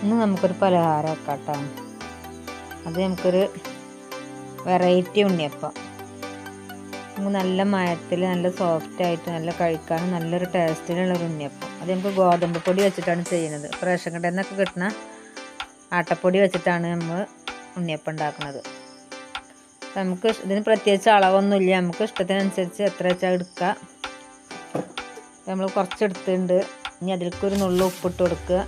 ഇന്ന് നമുക്കൊരു പലഹാരം ആക്കാട്ടോ അത് നമുക്കൊരു വെറൈറ്റി ഉണ്ണിയപ്പം നമുക്ക് നല്ല മയത്തിൽ നല്ല സോഫ്റ്റ് ആയിട്ട് നല്ല കഴിക്കാനും നല്ലൊരു ടേസ്റ്റിലുള്ള ഒരു ഉണ്ണിയപ്പം അത് നമുക്ക് ഗോതമ്പ് പൊടി വെച്ചിട്ടാണ് ചെയ്യുന്നത്. റേഷൻ കടയിൽ നിന്നൊക്കെ കിട്ടുന്ന ആട്ടപ്പൊടി വെച്ചിട്ടാണ് നമ്മൾ ഉണ്ണിയപ്പം ഉണ്ടാക്കുന്നത്. നമുക്ക് ഇതിന് പ്രത്യേകിച്ച് അളവൊന്നുമില്ല. നമുക്ക് ഇഷ്ടത്തിനനുസരിച്ച് എത്ര വെച്ചാൽ എടുക്കുക നമ്മൾ കുറച്ചെടുത്തിട്ടുണ്ട്. ഇനി അതിലേക്ക് ഒരു നുള്ളു ഉപ്പിട്ട് കൊടുക്കുക.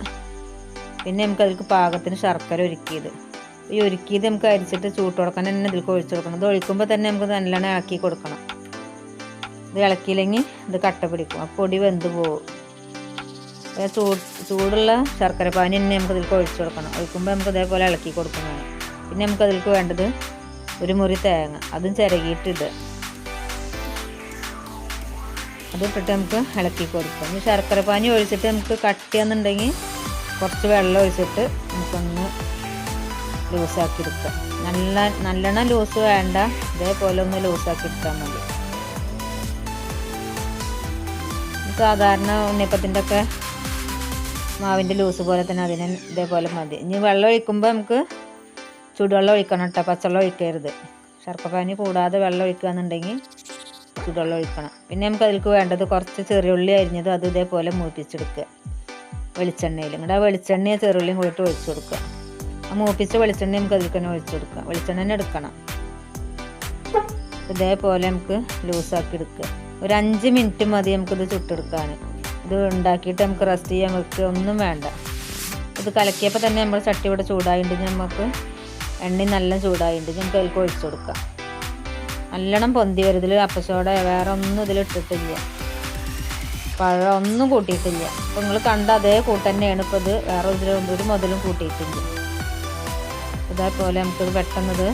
പിന്നെ നമുക്ക് അതിലേക്ക് പാകത്തിന് ശർക്കര ഒരുക്കിയത്. ഈ ഒരുക്കിയത് നമുക്ക് അരിച്ചിട്ട് ചൂട്ട് കൊടുക്കാൻ തന്നെ ഇതിലേക്ക് ഒഴിച്ചു കൊടുക്കണം. ഇത് ഒഴിക്കുമ്പോൾ തന്നെ നമുക്ക് നല്ലോണം ഇളക്കി കൊടുക്കണം. ഇത് ഇളക്കിയില്ലെങ്കിൽ ഇത് കട്ട പിടിക്കും. ആ പൊടി വെന്ത് പോകും. ചൂട് ചൂടുള്ള ശർക്കര പാനി തന്നെ നമുക്ക് ഇതിലേക്ക് ഒഴിച്ചു കൊടുക്കണം. ഒഴിക്കുമ്പോൾ നമുക്ക് ഇതേപോലെ ഇളക്കി കൊടുക്കുന്നതാണ്. പിന്നെ നമുക്ക് അതിലേക്ക് വേണ്ടത് ഒരു മുറി തേങ്ങ. അതും ചിരകിയിട്ടിടുക അതിട്ടിട്ട് നമുക്ക് ഇളക്കി കൊടുക്കാം. ഈ ശർക്കര പാനി ഒഴിച്ചിട്ട് നമുക്ക് കട്ടിയാന്നുണ്ടെങ്കിൽ കുറച്ച് വെള്ളം ഒഴിച്ചിട്ട് നമുക്കൊന്ന് ലൂസാക്കി എടുക്കാം നല്ല നല്ലെണ്ണം ലൂസ് വേണ്ട. ഇതേപോലെ ഒന്ന് ലൂസാക്കി എടുത്താൽ മതി സാധാരണ ഉണ്ണിയപ്പത്തിന്റെ ഒക്കെ മാവിന്റെ ലൂസ് പോലെ തന്നെ അതിന് ഇതേപോലെ മതി. ഇനി വെള്ളം ഒഴിക്കുമ്പോൾ നമുക്ക് ചൂടുവെള്ളം ഒഴിക്കണം കേട്ടോ. പച്ചവെള്ളം ഒഴിക്കരുത്. ശർക്കരപ്പാനി കൂടാതെ വെള്ളം ഒഴിക്കുകയെന്നുണ്ടെങ്കിൽ ചൂടുവെള്ളം ഒഴിക്കണം. പിന്നെ നമുക്ക് അതിലേക്ക് വേണ്ടത് കുറച്ച് ചെറിയുള്ളി അരിഞ്ഞത് അത് ഇതേപോലെ മൂപ്പിച്ചെടുക്കുക. വെളിച്ചെണ്ണയിൽ ഇങ്ങോട്ട് ആ വെളിച്ചെണ്ണയെ ചെറുള്ളിയും കൂടിയിട്ട് ഒഴിച്ചു കൊടുക്കുക. ആ മൂപ്പിച്ച വെളിച്ചെണ്ണ നമുക്ക് അതിൽ തന്നെ ഒഴിച്ചു കൊടുക്കുക. വെളിച്ചെണ്ണ തന്നെ എടുക്കണം. ഇതേപോലെ നമുക്ക് ലൂസാക്കി എടുക്കുക. ഒരു അഞ്ച് മിനിറ്റ് മതി നമുക്കിത് ചുട്ടെടുക്കാൻ ഇത് ഉണ്ടാക്കിയിട്ട് നമുക്ക് റെസ്റ്റ് ചെയ്യാൻ വെക്കുക ഒന്നും വേണ്ട. ഇത് കലക്കിയപ്പോൾ തന്നെ നമ്മൾ ചട്ടി ഇവിടെ ചൂടായിട്ട് നമുക്ക് എണ്ണ നല്ല ചൂടായിട്ട് നമുക്ക് അതിലേക്ക് ഒഴിച്ചു കൊടുക്കാം. നല്ലോണം പൊന്തി വരും. ഇതിൽ അപ്പച്ചോടെ വേറെ ഒന്നും ഇതിൽ ഇട്ടിട്ടില്ല. പഴം ഒന്നും കൂട്ടിയിട്ടില്ല. അപ്പോൾ നിങ്ങൾ കണ്ട അതേ കൂട്ട് തന്നെയാണ് ഇപ്പോൾ ഇത് വേറെ ഒരു ഒരു മുതലും കൂട്ടിയിട്ടില്ല. ഇതേപോലെ നമുക്കിത് പെട്ടെന്നത്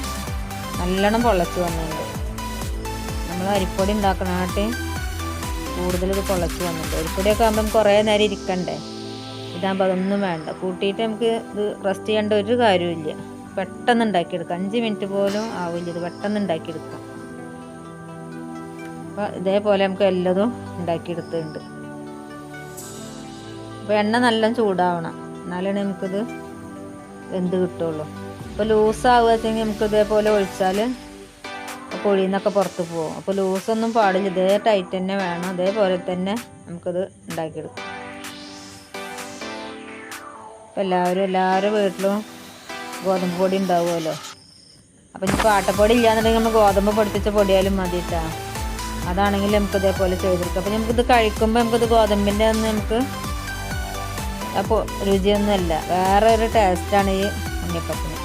നല്ലോണം പൊള്ളച്ച് വന്നിട്ടുണ്ട്. നമ്മൾ അരിപ്പൊടി ഉണ്ടാക്കണാട്ടി കൂടുതൽ ഇത് പൊള്ളച്ച് വന്നിട്ടുണ്ട്. അരിപ്പൊടിയൊക്കെ ആകുമ്പോൾ കുറേ നേരം ഇരിക്കണ്ടേ? ഇതാകുമ്പോൾ അതൊന്നും വേണ്ട. കൂട്ടിയിട്ട് നമുക്ക് ഇത് റെസ്റ്റ് ചെയ്യേണ്ട ഒരു കാര്യമില്ല പെട്ടെന്ന് ഉണ്ടാക്കിയെടുക്കാം. അഞ്ച് മിനിറ്റ് പോലും ആവില്ല. ഇത് പെട്ടെന്ന് ഉണ്ടാക്കിയെടുക്കാം. അപ്പോൾ ഇതേപോലെ നമുക്ക് എല്ലതും ഉണ്ടാക്കിയെടുത്തിട്ടുണ്ട്. അപ്പോൾ എണ്ണ നല്ല ചൂടാവണം. എന്നാലാണ് നമുക്കിത് എന്ത് കിട്ടുള്ളൂ. അപ്പോൾ ലൂസാവുക വെച്ചെങ്കിൽ നമുക്ക് ഇതേപോലെ ഒഴിച്ചാൽ പൊഴിയിൽ നിന്നൊക്കെ പുറത്ത് പോകും. അപ്പോൾ ലൂസൊന്നും പാടില്ല. ഇതേ ടൈറ്റ് തന്നെ വേണം. അതേപോലെ തന്നെ നമുക്കിത് ഉണ്ടാക്കിയെടുക്കാം. അപ്പോൾ എല്ലാവരും എല്ലാവരും വീട്ടിലും ഗോതമ്പ് പൊടി ഉണ്ടാവുമല്ലോ. അപ്പം ഇപ്പോൾ ആട്ടപ്പൊടി ഇല്ലാന്നുണ്ടെങ്കിൽ നമ്മൾ ഗോതമ്പ് പൊടിപ്പിച്ച പൊടിയാലും മതി കേട്ടോ അതാണെങ്കിൽ നമുക്ക് ഇതേപോലെ ചെയ്തെടുക്കാം. അപ്പോൾ നമുക്കിത് കഴിക്കുമ്പോൾ നമുക്കിത് ഗോതമ്പിന്റെ ഒന്ന് നമുക്ക് അപ്പോൾ രുചിയൊന്നുമല്ല. വേറെ ഒരു ടേസ്റ്റാണ് ഈ ഉണ്ണിയപ്പത്തിന്.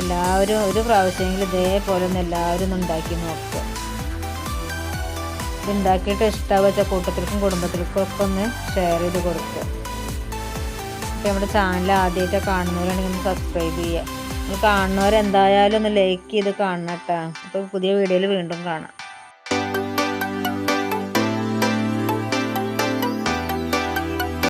എല്ലാവരും ഒരു പ്രാവശ്യമെങ്കിലും ഇതേപോലെ ഒന്ന് എല്ലാവരും ഉണ്ടാക്കി നോക്കുക ഇത് ഉണ്ടാക്കിയിട്ട് ഇഷ്ടമാവുക കൂട്ടത്തിൽക്കും കുടുംബത്തിൽക്കും ഒക്കെ ഒന്ന് ഷെയർ ചെയ്ത് കൊടുക്കുക അപ്പോൾ നമ്മുടെ ചാനൽ ആദ്യമായിട്ട് കാണുന്നവരാണെങ്കിൽ ഒന്ന് സബ്സ്ക്രൈബ് ചെയ്യുക. കാണുന്നവരെന്തായാലും ഒന്ന് ലൈക്ക് ചെയ്ത് കാണണം കേട്ടോ. അപ്പോൾ പുതിയ വീഡിയോയിൽ വീണ്ടും കാണാം.